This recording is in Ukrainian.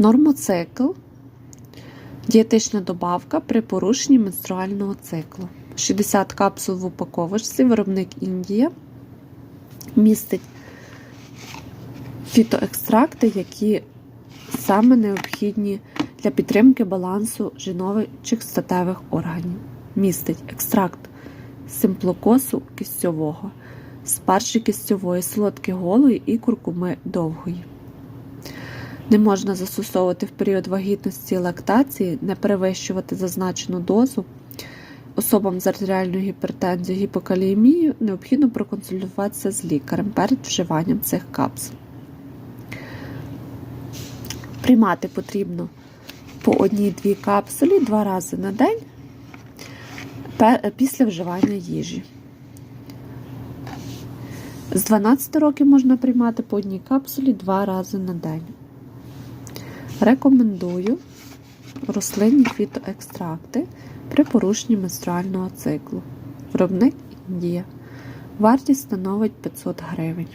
Нормоцикл дієтична добавка при порушенні менструального циклу. 60 капсул в упаковочці, виробник Індія. Містить фітоекстракти, які саме необхідні для підтримки балансу жіночих статевих органів. Містить екстракт симплокосу кістьового, спаржі кістьової, солодки голої і куркуми довгої. Не можна застосовувати в період вагітності і лактації, не перевищувати зазначену дозу. Особам з артеріальною гіпертензією, гіпокаліємією необхідно проконсультуватися з лікарем перед вживанням цих капсул. Приймати потрібно по одній-дві капсулі два рази на день після вживання їжі. З 12 років можна приймати по одній капсулі два рази на день. Рекомендую рослинні фітоекстракти при порушенні менструального циклу. Виробник Індія. Вартість становить 500 гривень.